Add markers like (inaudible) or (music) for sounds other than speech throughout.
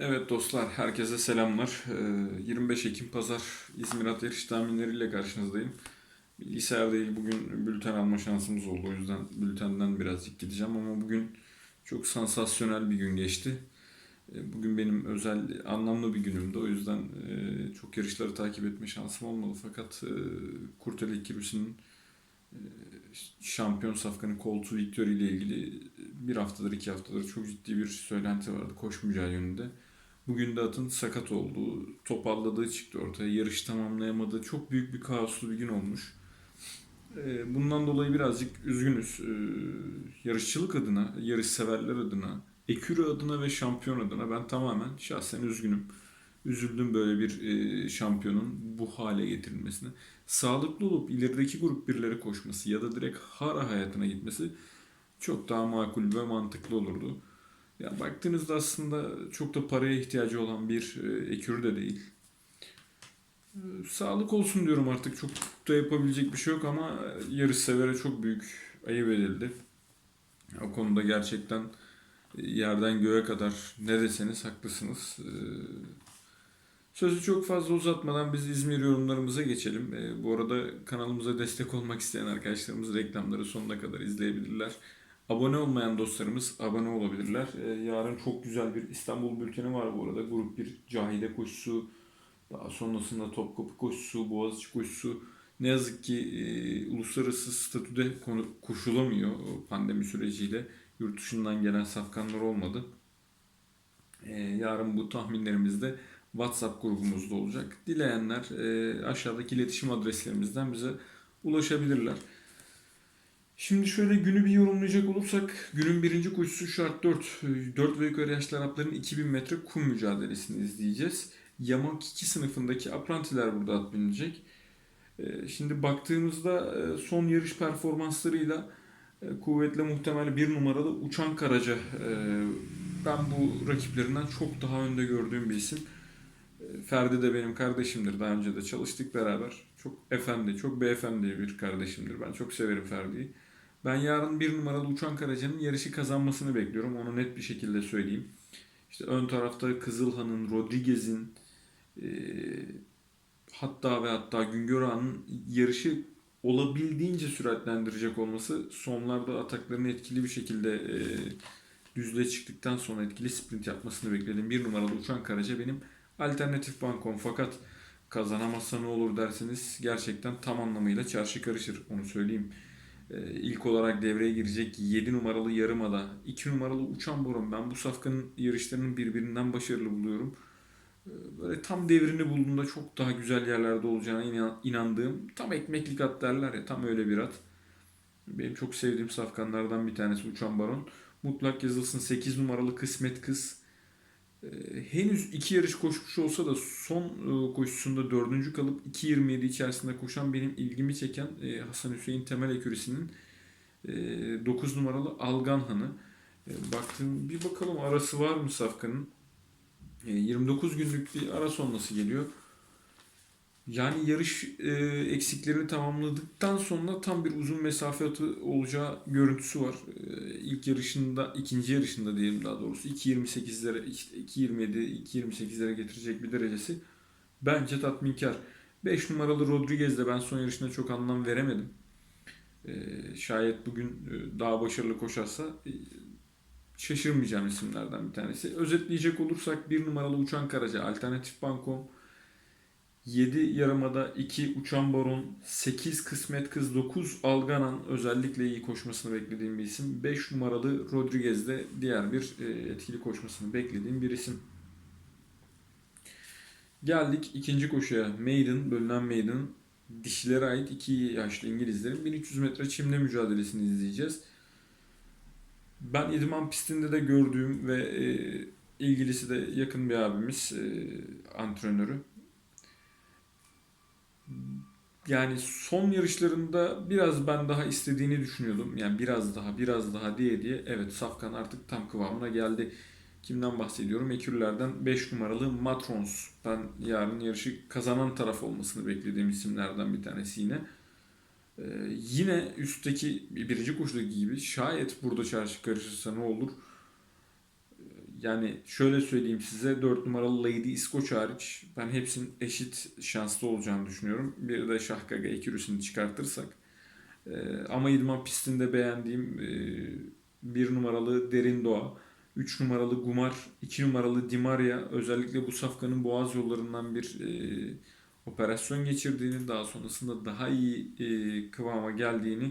Evet dostlar, herkese selamlar. Ee, 25 Ekim Pazar İzmir At Yarış tahminleriyle karşınızdayım. Bilgisayar değil, bugün bülten alma şansımız oldu. O yüzden bültenden birazcık gideceğim ama bugün çok sansasyonel bir gün geçti. Ee, Bugün benim özel, anlamlı bir günümdü. O yüzden e, çok yarışları takip etme şansım olmadı. Fakat e, Kurteli Kirüs'ün e, şampiyon safkanın koltuğu Victory ile ilgili bir haftadır, iki haftadır çok ciddi bir söylenti vardı koşmayacağı yönünde. Bugün de atın sakat olduğu, topalladığı çıktı ortaya. Yarış tamamlayamadığı çok büyük bir kaoslu bir gün olmuş. Ee, Bundan dolayı birazcık üzgünüz. Ee, Yarışçılık adına, yarış severler adına, ekürü adına ve şampiyon adına ben tamamen şahsen üzgünüm. Üzüldüm böyle bir e, şampiyonun bu hale getirilmesine. Sağlıklı olup ilerideki grup birileri koşması ya da direkt hara hayatına gitmesi çok daha makul ve mantıklı olurdu. Ya baktığınızda aslında çok da paraya ihtiyacı olan bir e, ekürü de değil. E, Sağlık olsun diyorum artık çok da yapabilecek bir şey yok ama yarış severe çok büyük ayıp edildi. O konuda gerçekten e, yerden göğe kadar ne deseniz haklısınız. E, Sözü çok fazla uzatmadan biz İzmir yorumlarımıza geçelim. E, bu arada kanalımıza destek olmak isteyen arkadaşlarımız reklamları sonuna kadar izleyebilirler. Abone olmayan dostlarımız abone olabilirler. Ee, yarın çok güzel bir İstanbul bülteni var bu arada. Grup 1 Cahide koşusu, daha sonrasında Topkapı koşusu, Boğaziçi koşusu. Ne yazık ki e, uluslararası statüde koşulamıyor pandemi süreciyle. Yurt dışından gelen safkanlar olmadı. Ee, yarın bu tahminlerimiz de WhatsApp grubumuzda olacak. Dileyenler e, aşağıdaki iletişim adreslerimizden bize ulaşabilirler. Şimdi şöyle günü bir yorumlayacak olursak günün birinci koşusu şart 4. 4 ve yukarı yaşlı Arapların 2000 metre kum mücadelesini izleyeceğiz. Yamak 2 sınıfındaki aprantiler burada at binecek. Ee, Şimdi baktığımızda e, son yarış performanslarıyla e, kuvvetle muhtemel bir numaralı Uçan Karaca e, ben bu rakiplerinden çok daha önde gördüğüm bir isim. Ferdi de benim kardeşimdir. Daha önce de çalıştık beraber. Çok efendi, çok beyefendi bir kardeşimdir. Ben çok severim Ferdi'yi. Ben yarın bir numaralı Uçan Karaca'nın yarışı kazanmasını bekliyorum. Onu net bir şekilde söyleyeyim. İşte ön tarafta Kızılhan'ın, Rodriguez'in e, hatta ve hatta Güngör Ağa'nın yarışı olabildiğince süratlendirecek olması sonlarda ataklarını etkili bir şekilde e, düzlüğe çıktıktan sonra etkili sprint yapmasını bekledim. Bir numaralı Uçan Karaca benim alternatif bankom fakat kazanamazsa ne olur derseniz gerçekten tam anlamıyla çarşı karışır onu söyleyeyim. Ee, ilk olarak devreye girecek 7 numaralı Yarımada, 2 numaralı Uçan Boron. Ben bu safkanın yarışlarının birbirinden başarılı buluyorum. Ee, Böyle tam devrini bulduğunda çok daha güzel yerlerde olacağına inan- inandığım tam ekmeklik at derler ya tam öyle bir at. Benim çok sevdiğim safkanlardan bir tanesi Uçan Baron. Mutlak yazılsın 8 numaralı Kısmet Kız. Ee, henüz iki yarış koşmuş olsa da son e, koşusunda dördüncü kalıp 2.27 içerisinde koşan benim ilgimi çeken e, Hasan Hüseyin Temel Ekürisi'nin e, 9 numaralı Algan Hanı. E, baktım bir bakalım arası var mı Safkan'ın? E, 29 günlük bir ara sonrası geliyor. Yani yarış e, eksiklerini tamamladıktan sonra tam bir uzun mesafe atı olacağı görüntüsü var. E, ilk yarışında, ikinci yarışında diyelim daha doğrusu 2.28'lere, işte 2.27, 2.28'lere getirecek bir derecesi bence tatminkar. 5 numaralı Rodriguez'de ben son yarışına çok anlam veremedim. E, şayet bugün e, daha başarılı koşarsa e, şaşırmayacağım isimlerden bir tanesi. Özetleyecek olursak 1 numaralı Uçan Karaca, Alternatif Bankom, 7 yarımada 2 Uçan Baron, 8 Kısmet Kız, 9 Alganan özellikle iyi koşmasını beklediğim bir isim. 5 numaralı Rodriguez de diğer bir e, etkili koşmasını beklediğim bir isim. Geldik ikinci koşuya. Maiden, bölünen Maiden. Dişilere ait 2 yaşlı İngilizlerin 1300 metre çimde mücadelesini izleyeceğiz. Ben idman pistinde de gördüğüm ve e, ilgilisi de yakın bir abimiz, e, antrenörü. Yani son yarışlarında biraz ben daha istediğini düşünüyordum. Yani biraz daha, biraz daha diye diye. Evet Safkan artık tam kıvamına geldi. Kimden bahsediyorum? Ekürlerden 5 numaralı Matrons. Ben yarın yarışı kazanan taraf olmasını beklediğim isimlerden bir tanesi yine. Ee, yine üstteki birinci koşudaki gibi şayet burada çarşı karışırsa ne olur? Yani şöyle söyleyeyim size 4 numaralı Lady İskoç hariç ben hepsinin eşit şanslı olacağını düşünüyorum. Bir de Şahkaga ekürüsünü çıkartırsak. Ee, ama idman pistinde beğendiğim e, 1 numaralı Derin Doğa, 3 numaralı Gumar, 2 numaralı Dimaria özellikle bu safkanın boğaz yollarından bir e, operasyon geçirdiğini daha sonrasında daha iyi e, kıvama geldiğini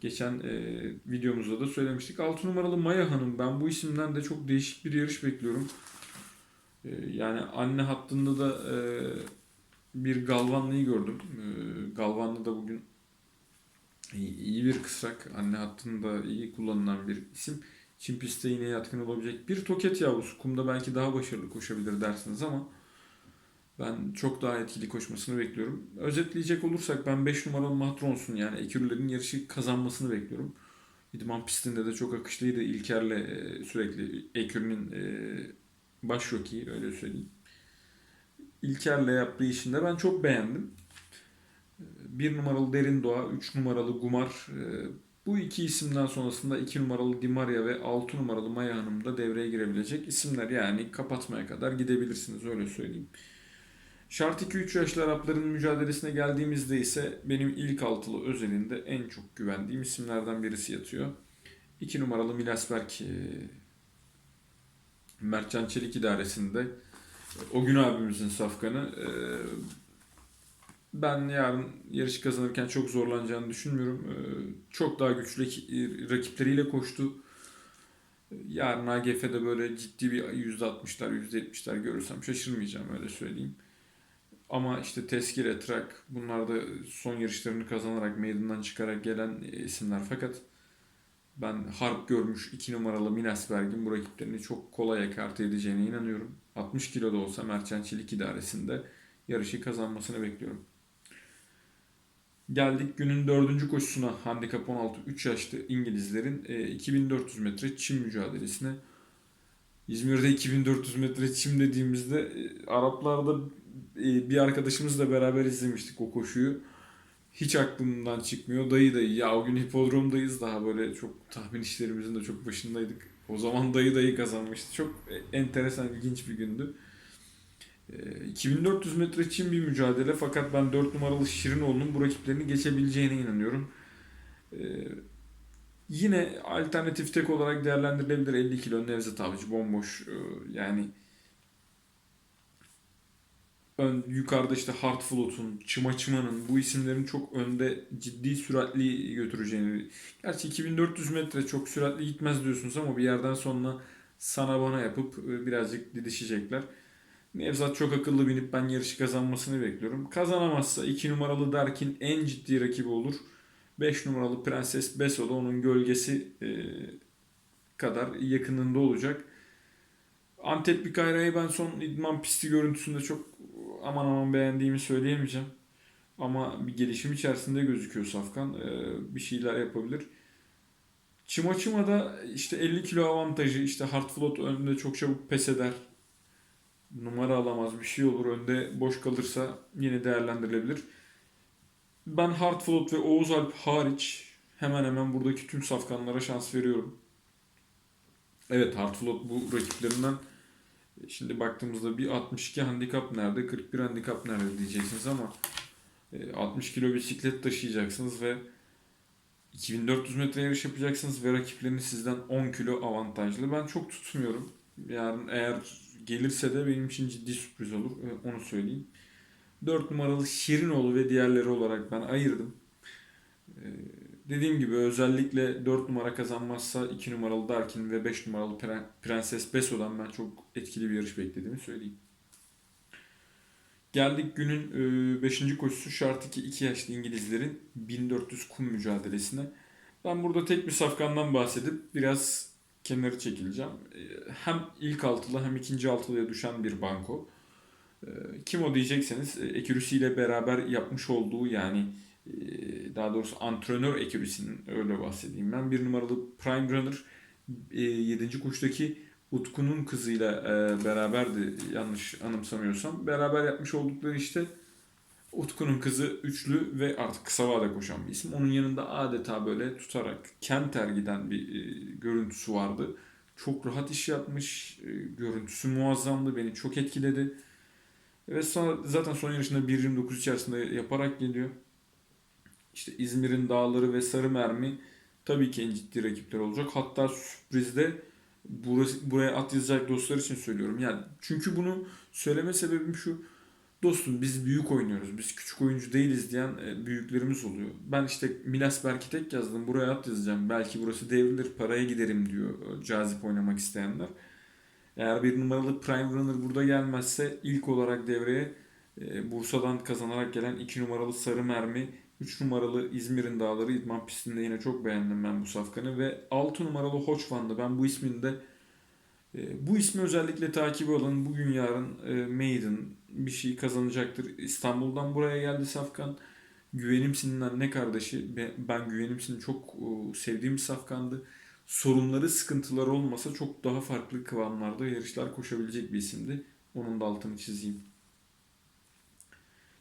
geçen e, videomuzda da söylemiştik. 6 numaralı Maya Hanım ben bu isimden de çok değişik bir yarış bekliyorum. E, yani anne hattında da e, bir Galvanlı'yı gördüm. E, Galvanlı da bugün iyi, iyi bir kısrak. Anne hattında iyi kullanılan bir isim. Çim pistte yine yatkın olabilecek bir toket yavrusu. Kumda belki daha başarılı koşabilir dersiniz ama ben çok daha etkili koşmasını bekliyorum. Özetleyecek olursak ben 5 numaralı Matrons'un yani Ekürülerin yarışı kazanmasını bekliyorum. İdman pistinde de çok akışlıydı. İlker'le e, sürekli Ekürü'nün e, baş jockey'i öyle söyleyeyim. İlker'le yaptığı işinde ben çok beğendim. 1 numaralı Derin Doğa, 3 numaralı Gumar. e, Bu iki isimden sonrasında 2 numaralı Dimaria ve 6 numaralı Maya Hanım da devreye girebilecek isimler. Yani kapatmaya kadar gidebilirsiniz öyle söyleyeyim. Şart 2-3 yaşlı Arapların mücadelesine geldiğimizde ise benim ilk altılı özelinde en çok güvendiğim isimlerden birisi yatıyor. 2 numaralı Milasberg e, Mertcan Çelik idaresinde o gün abimizin safkanı. E, Ben yarın yarış kazanırken çok zorlanacağını düşünmüyorum. E, Çok daha güçlü rakipleriyle koştu. Yarın AGF'de böyle ciddi bir %60'lar, %70'ler görürsem şaşırmayacağım öyle söyleyeyim. Ama işte tezkire, trak bunlar da son yarışlarını kazanarak meydandan çıkarak gelen isimler. Fakat ben harp görmüş 2 numaralı Milasberg'in bu rakiplerini çok kolay ekarte edeceğine inanıyorum. 60 kiloda olsa Mertcan Çelik idaresinde yarışı kazanmasını bekliyorum. Geldik günün dördüncü koşusuna. Handikap 16 3 yaşlı İngilizlerin e, 2400 metre çim mücadelesine. İzmir'de 2400 metre çim dediğimizde e, Araplarda e, bir arkadaşımızla beraber izlemiştik o koşuyu. Hiç aklımdan çıkmıyor. Dayı dayı. Ya o gün hipodromdayız daha böyle çok tahmin işlerimizin de çok başındaydık. O zaman dayı dayı kazanmıştı. Çok e, enteresan, ilginç bir gündü. E, 2400 metre için bir mücadele fakat ben 4 numaralı Şirinoğlu'nun bu rakiplerini geçebileceğine inanıyorum. E, Yine alternatif tek olarak değerlendirilebilir 50 kilo Nevzat Avcı bomboş e, yani ön yukarıda işte Hartflott'un, Çıma Çıma'nın bu isimlerin çok önde ciddi süratli götüreceğini. Gerçi 2400 metre çok süratli gitmez diyorsunuz ama bir yerden sonra sana bana yapıp e, birazcık didişecekler. Nevzat çok akıllı binip ben yarışı kazanmasını bekliyorum. Kazanamazsa 2 numaralı Darkin en ciddi rakibi olur. 5 numaralı Prenses Beso da onun gölgesi e, kadar yakınında olacak. Antep Bikayra'yı ben son idman pisti görüntüsünde çok aman aman beğendiğimi söyleyemeyeceğim. Ama bir gelişim içerisinde gözüküyor Safkan. Ee, bir şeyler yapabilir. Çima Çima'da işte 50 kilo avantajı işte Hartflot önünde çok çabuk pes eder. Numara alamaz bir şey olur. Önde boş kalırsa yine değerlendirilebilir. Ben Hartflot ve Oğuz Alp hariç hemen hemen buradaki tüm safkanlara şans veriyorum. Evet Hartflot bu rakiplerinden Şimdi baktığımızda bir 62 handikap nerede, 41 handikap nerede diyeceksiniz ama e, 60 kilo bisiklet taşıyacaksınız ve 2400 metre yarış yapacaksınız ve rakipleriniz sizden 10 kilo avantajlı. Ben çok tutmuyorum. Yarın eğer gelirse de benim için ciddi sürpriz olur. e, Onu söyleyeyim. 4 numaralı Şirinoğlu ve diğerleri olarak ben ayırdım. E, Dediğim gibi özellikle 4 numara kazanmazsa 2 numaralı Darkin ve 5 numaralı Pre- Prenses Beso'dan ben çok etkili bir yarış beklediğimi söyleyeyim. Geldik günün 5. koşusu şart 2 2 yaşlı İngilizlerin 1400 kum mücadelesine. Ben burada tek bir safkandan bahsedip biraz kenarı çekileceğim. E, Hem ilk altılı hem ikinci altılıya düşen bir banko. E, Kim o diyecekseniz e, ekürüsüyle beraber yapmış olduğu yani e, daha doğrusu antrenör ekibisinin öyle bahsedeyim ben. Bir numaralı Prime Runner 7. koşudaki Utku'nun kızıyla e, beraberdi yanlış anımsamıyorsam. Beraber yapmış oldukları işte Utku'nun kızı üçlü ve artık kısa vade koşan bir isim. Onun yanında adeta böyle tutarak Kenter giden bir e, görüntüsü vardı. Çok rahat iş yapmış. E, Görüntüsü muazzamdı. Beni çok etkiledi. Ve zaten son yarışında 1.29 içerisinde yaparak geliyor. İşte İzmir'in dağları ve Sarı Mermi tabii ki en ciddi rakipler olacak. Hatta sürprizde burası, buraya at yazacak dostlar için söylüyorum. Yani çünkü bunu söyleme sebebim şu. Dostum biz büyük oynuyoruz. Biz küçük oyuncu değiliz diyen e, büyüklerimiz oluyor. Ben işte Milas Berk'i tek yazdım. Buraya at yazacağım. Belki burası devrilir paraya giderim diyor e, cazip oynamak isteyenler. Eğer bir numaralı Prime Runner burada gelmezse ilk olarak devreye e, Bursa'dan kazanarak gelen 2 numaralı Sarı Mermi, 3 numaralı İzmir'in Dağları İdman pistinde yine çok beğendim ben bu safkanı ve 6 numaralı Hoçvan'dı. Ben bu ismini de e, bu ismi özellikle takip alın. Bugün yarın e, Maiden bir şey kazanacaktır. İstanbul'dan buraya geldi Safkan. Güvenimsin'in anne kardeşi. Be- Ben Güvenimsin'i çok e, sevdiğim safkandı. Sorunları, sıkıntıları olmasa çok daha farklı kıvamlarda yarışlar koşabilecek bir isimdi. Onun da altını çizeyim.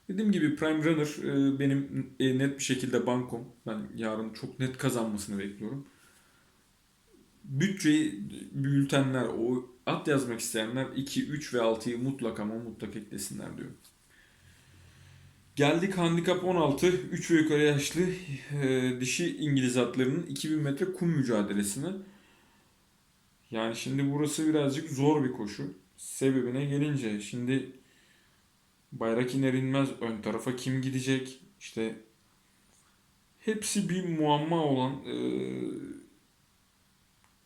Dediğim gibi Prime Runner e, benim e, net bir şekilde bankom. Ben yarın çok net kazanmasını bekliyorum bütçeyi büyütenler, o at yazmak isteyenler 2, 3 ve 6'yı mutlak ama mutlak eklesinler diyor. Geldik handikap 16. 3 ve yukarı yaşlı e, dişi İngiliz atlarının 2000 metre kum mücadelesine. Yani şimdi burası birazcık zor bir koşu. Sebebine gelince şimdi bayrak iner inmez ön tarafa kim gidecek? İşte hepsi bir muamma olan e,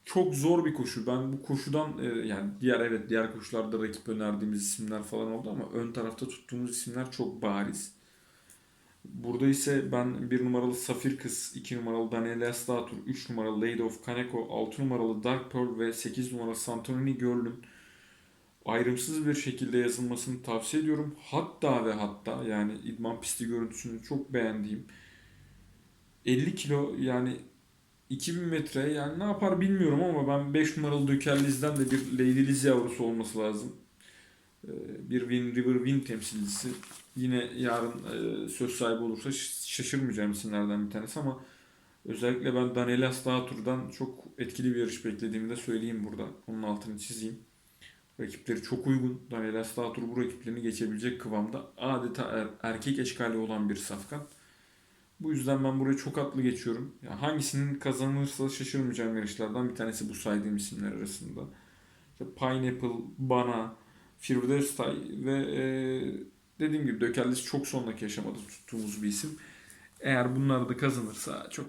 çok zor bir koşu. Ben bu koşudan e, yani diğer evet diğer koşularda rakip önerdiğimiz isimler falan oldu ama ön tarafta tuttuğumuz isimler çok bariz. Burada ise ben bir numaralı Safir Kız, 2 numaralı Daniela Statur, 3 numaralı Lady of Kaneko, 6 numaralı Dark Pearl ve 8 numaralı Santorini Girl'ün ayrımsız bir şekilde yazılmasını tavsiye ediyorum. Hatta ve hatta yani idman pisti görüntüsünü çok beğendiğim 50 kilo yani 2000 metre yani ne yapar bilmiyorum ama ben 5 numaralı Dökerliz'den de bir Lady Liz yavrusu olması lazım. Ee, Bir Win River Win temsilcisi. Yine yarın e, söz sahibi olursa şaşırmayacağım isimlerden bir tanesi ama özellikle ben Daniela Statur'dan çok etkili bir yarış beklediğimi de söyleyeyim burada. Onun altını çizeyim. Rakipleri çok uygun. Daniela Statur bu rakiplerini geçebilecek kıvamda adeta er- erkek eşkali olan bir safkan. Bu yüzden ben buraya çok atlı geçiyorum. Ya hangisinin kazanırsa şaşırmayacağım yarışlardan bir tanesi bu saydığım isimler arasında. İşte Pineapple, Bana, Firdevstay ve e, dediğim gibi Dökerlis çok sonraki aşamada tuttuğumuz bir isim. Eğer bunlar da kazanırsa çok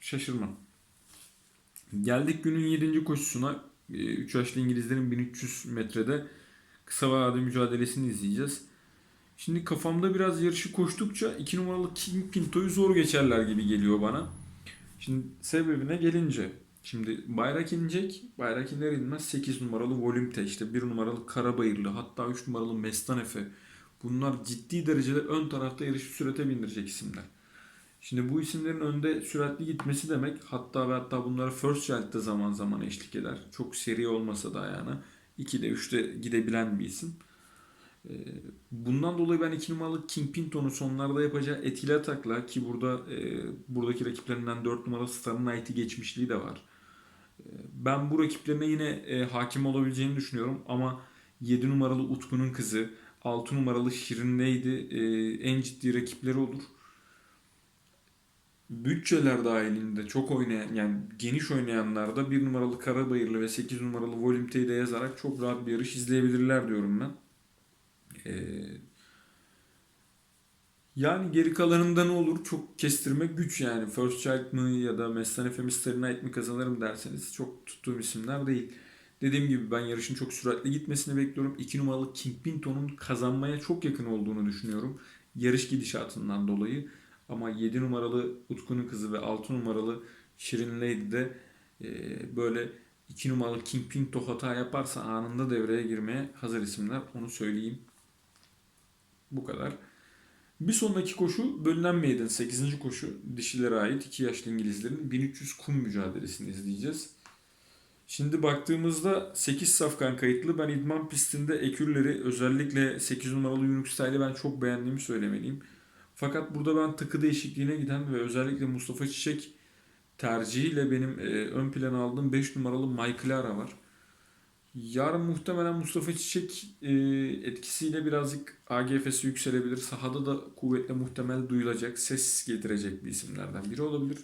şaşırmam. Geldik günün 7. koşusuna. 3 yaşlı İngilizlerin 1300 metrede kısa vade mücadelesini izleyeceğiz. Şimdi kafamda biraz yarışı koştukça 2 numaralı King Pinto'yu zor geçerler gibi geliyor bana. Şimdi sebebine gelince şimdi bayrak inecek. Bayrak iner inmez 8 numaralı Volümte işte 1 numaralı Karabayırlı hatta 3 numaralı Mestanefe. Bunlar ciddi derecede ön tarafta yarışı sürate bindirecek isimler. Şimdi bu isimlerin önde süratli gitmesi demek hatta ve hatta bunlara First Child'de zaman zaman eşlik eder. Çok seri olmasa da ayağına 2'de 3'te gidebilen bir isim. Ee, Bundan dolayı ben 2 numaralı King Pinto'nun sonlarda yapacağı etkili atakla ki burada e, buradaki rakiplerinden 4 numaralı Star Knight'i geçmişliği de var. E, Ben bu rakiplerine yine e, hakim olabileceğini düşünüyorum ama 7 numaralı Utku'nun kızı, 6 numaralı Şirin Lady e, en ciddi rakipleri olur. Bütçeler dahilinde çok oynayan yani geniş oynayanlar da 1 numaralı Karabayırlı ve 8 numaralı Volümte'yi de yazarak çok rahat bir yarış izleyebilirler diyorum ben. Ee, yani geri kalanında ne olur çok kestirmek güç yani. First Child mı ya da Mestanefe Mystery Knight mi kazanırım derseniz çok tuttuğum isimler değil. Dediğim gibi ben yarışın çok süratli gitmesini bekliyorum. 2 numaralı King Pinto'nun kazanmaya çok yakın olduğunu düşünüyorum. Yarış gidişatından dolayı. Ama 7 numaralı Utku'nun kızı ve 6 numaralı Şirin Lady de e, böyle 2 numaralı King Pinto hata yaparsa anında devreye girmeye hazır isimler. Onu söyleyeyim. Bu kadar. Bir sonraki koşu bölünen meydan 8. koşu dişilere ait 2 yaşlı İngilizlerin 1300 kum mücadelesini izleyeceğiz. Şimdi baktığımızda 8 safkan kayıtlı. Ben idman pistinde ekürleri özellikle 8 numaralı Unix ben çok beğendiğimi söylemeliyim. Fakat burada ben takı değişikliğine giden ve özellikle Mustafa Çiçek tercihiyle benim e, ön plana aldığım 5 numaralı Michael Ara var. Yarın muhtemelen Mustafa Çiçek e, etkisiyle birazcık AGF'si yükselebilir. Sahada da kuvvetle muhtemel duyulacak, ses getirecek bir isimlerden biri olabilir.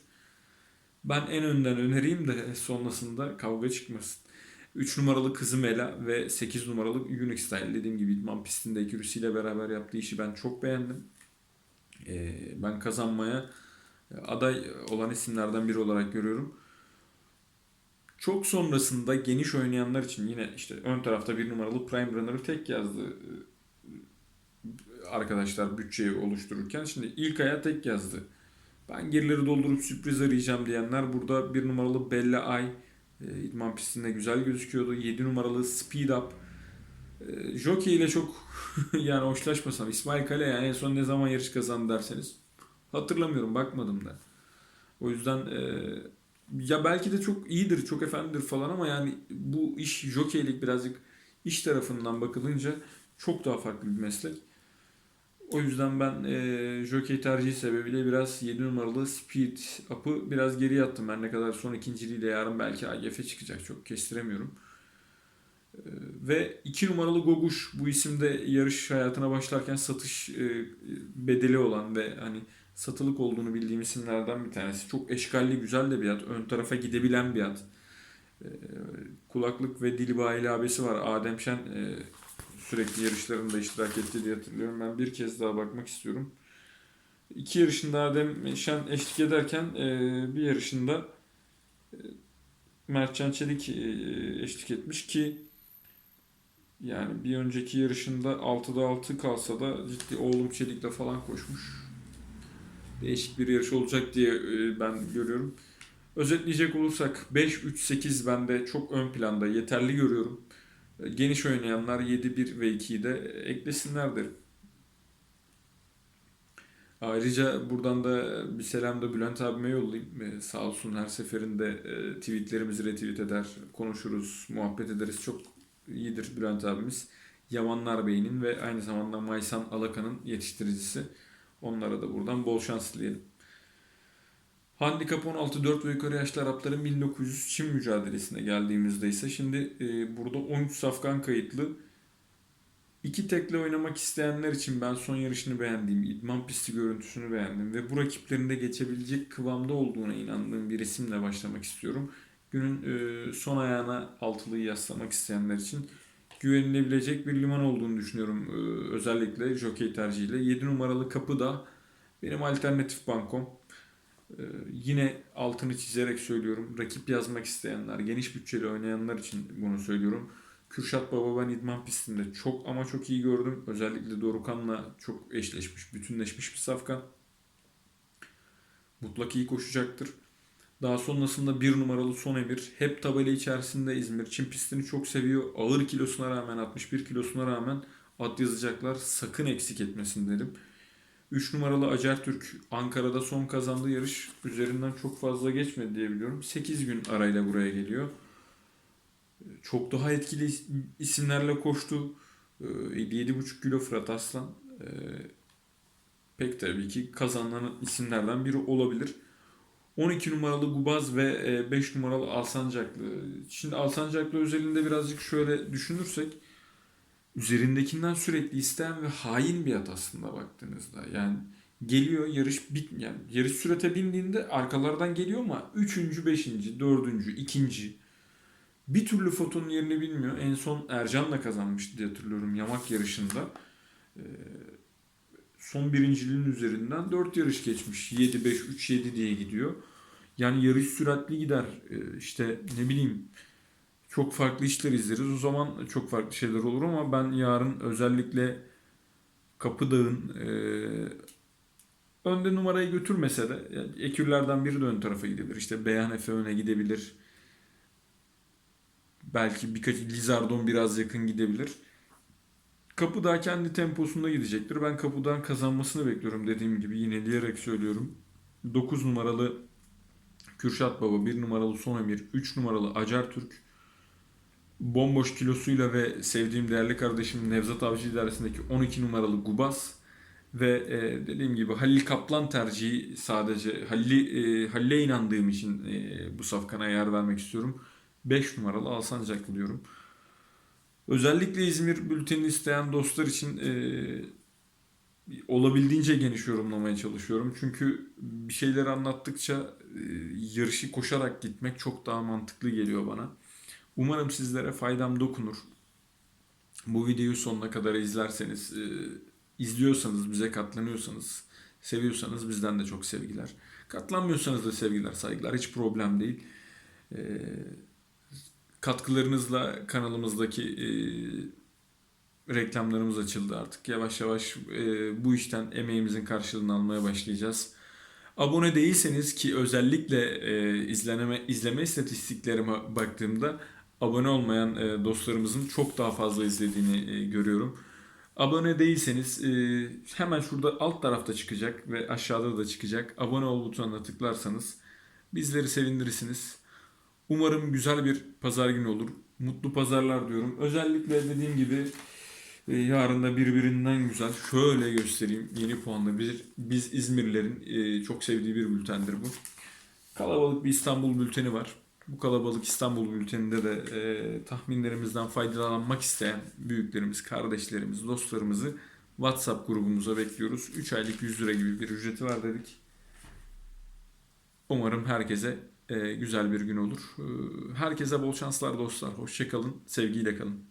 Ben en önden önereyim de sonrasında kavga çıkmasın. 3 numaralı Kızım Ela ve 8 numaralı Unique Style dediğim gibi idman pistindeki Rüsi'yle beraber yaptığı işi ben çok beğendim. E, ben kazanmaya aday olan isimlerden biri olarak görüyorum. Çok sonrasında geniş oynayanlar için yine işte ön tarafta bir numaralı Prime Runner'ı tek yazdı e, arkadaşlar bütçeyi oluştururken. Şimdi ilk aya tek yazdı. Ben gerileri doldurup sürpriz arayacağım diyenler burada bir numaralı Bella Ay e, idman pistinde güzel gözüküyordu. 7 numaralı Speed Up Jockey ile çok (laughs) yani hoşlaşmasam İsmail Kale yani en son ne zaman yarış kazandı derseniz hatırlamıyorum bakmadım da. O yüzden e, ya belki de çok iyidir, çok efendidir falan ama yani bu iş jokeylik birazcık iş tarafından bakılınca çok daha farklı bir meslek. O yüzden ben e, jokey tercihi sebebiyle biraz 7 numaralı Speed Up'ı biraz geriye attım. Ben ne kadar son ikinciliğiyle yarın belki AGF çıkacak çok kestiremiyorum. E, ve 2 numaralı Goguş bu isimde yarış hayatına başlarken satış e, bedeli olan ve hani satılık olduğunu bildiğim isimlerden bir tanesi. Çok eşkalli, güzel de bir at. Ön tarafa gidebilen bir at. Ee, kulaklık ve dili bayili abisi var. Adem Şen e, sürekli yarışlarında iştirak etti diye hatırlıyorum. Ben bir kez daha bakmak istiyorum. İki yarışında Adem Şen eşlik ederken e, bir yarışında e, Mertcan Çelik e, eşlik etmiş ki yani bir önceki yarışında 6'da 6 kalsa da ciddi oğlum Çelik'le falan koşmuş değişik bir yarış olacak diye e, ben görüyorum. Özetleyecek olursak 5-3-8 bende çok ön planda yeterli görüyorum. E, Geniş oynayanlar 7-1 ve 2'yi de eklesinler derim. Ayrıca buradan da bir selam da Bülent abime yollayayım. Ee, sağ olsun her seferinde e, tweetlerimizi retweet eder, konuşuruz, muhabbet ederiz. Çok iyidir Bülent abimiz. Yamanlar Bey'in ve aynı zamanda Maysan Alakan'ın yetiştiricisi. Onlara da buradan bol şans dileyelim. Handikap 16 4 ve yukarı yaşlı Arapların 1900 Çin mücadelesine geldiğimizde ise şimdi e, burada 13 safkan kayıtlı iki tekle oynamak isteyenler için ben son yarışını beğendiğim, idman pisti görüntüsünü beğendim ve bu rakiplerinde geçebilecek kıvamda olduğuna inandığım bir isimle başlamak istiyorum. Günün e, son ayağına altılıyı yaslamak isteyenler için güvenilebilecek bir liman olduğunu düşünüyorum. Ee, özellikle jockey tercihiyle. 7 numaralı kapı da benim alternatif bankom. Ee, yine altını çizerek söylüyorum. Rakip yazmak isteyenler, geniş bütçeli oynayanlar için bunu söylüyorum. Kürşat Baba ben idman pistinde çok ama çok iyi gördüm. Özellikle Dorukan'la çok eşleşmiş, bütünleşmiş bir safkan. Mutlak iyi koşacaktır. Daha sonrasında bir numaralı Son Emir. Hep tabela içerisinde İzmir. Çin pistini çok seviyor. Ağır kilosuna rağmen 61 kilosuna rağmen at yazacaklar. Sakın eksik etmesin derim. 3 numaralı Acar Türk Ankara'da son kazandığı yarış üzerinden çok fazla geçmedi diye biliyorum. 8 gün arayla buraya geliyor. Çok daha etkili isimlerle koştu. 7,5 kilo Fırat Aslan. Ee, pek tabii ki kazanan isimlerden biri olabilir. 12 numaralı Gubaz ve 5 e, numaralı Alsancaklı. Şimdi Alsancaklı özelinde birazcık şöyle düşünürsek üzerindekinden sürekli isteyen ve hain bir at aslında baktığınızda. Yani geliyor yarış bit yani yarış sürete bindiğinde arkalardan geliyor ama 3. 5. 4. 2. bir türlü fotonun yerini bilmiyor. En son Ercan'la kazanmıştı diye hatırlıyorum yamak yarışında. Ee, son birinciliğin üzerinden 4 yarış geçmiş. 7-5-3-7 diye gidiyor. Yani yarış süratli gider. Ee, işte ne bileyim çok farklı işler izleriz. O zaman çok farklı şeyler olur ama ben yarın özellikle Kapıdağ'ın e, önde numarayı götürmese de yani ekürlerden biri de ön tarafa gidebilir. İşte Beyan Efe öne gidebilir. Belki birkaç Lizardon biraz yakın gidebilir. Kapıdağ kendi temposunda gidecektir. Ben Kapıdağ'ın kazanmasını bekliyorum dediğim gibi yine diyerek söylüyorum. 9 numaralı Kürşat Baba, 1 numaralı Son Emir, 3 numaralı Acar Türk, bomboş kilosuyla ve sevdiğim değerli kardeşim Nevzat Avcı idaresindeki 12 numaralı Gubas Ve e, dediğim gibi Halil Kaplan tercihi sadece Halil'i, e, Halil'e inandığım için e, bu safkana yer vermek istiyorum. 5 numaralı Alsancaklı diyorum. Özellikle İzmir bültenini isteyen dostlar için e, olabildiğince geniş yorumlamaya çalışıyorum. Çünkü bir şeyler anlattıkça e, yarışı koşarak gitmek çok daha mantıklı geliyor bana. Umarım sizlere faydam dokunur. Bu videoyu sonuna kadar izlerseniz, e, izliyorsanız, bize katlanıyorsanız, seviyorsanız bizden de çok sevgiler. Katlanmıyorsanız da sevgiler, saygılar. Hiç problem değil. E, katkılarınızla kanalımızdaki e, reklamlarımız açıldı artık. Yavaş yavaş e, bu işten emeğimizin karşılığını almaya başlayacağız. Abone değilseniz ki özellikle e, izleneme izleme istatistiklerime baktığımda abone olmayan e, dostlarımızın çok daha fazla izlediğini e, görüyorum. Abone değilseniz e, hemen şurada alt tarafta çıkacak ve aşağıda da çıkacak. Abone ol butonuna tıklarsanız bizleri sevindirirsiniz. Umarım güzel bir pazar günü olur. Mutlu pazarlar diyorum. Özellikle dediğim gibi e, yarın da birbirinden güzel. Şöyle göstereyim yeni puanlı bir biz İzmirlilerin e, çok sevdiği bir bültendir bu. Kalabalık bir İstanbul bülteni var. Bu kalabalık İstanbul bülteninde de e, tahminlerimizden faydalanmak isteyen büyüklerimiz, kardeşlerimiz, dostlarımızı WhatsApp grubumuza bekliyoruz. 3 aylık 100 lira gibi bir ücreti var dedik. Umarım herkese güzel bir gün olur. E, herkese bol şanslar dostlar. Hoşçakalın. Sevgiyle kalın.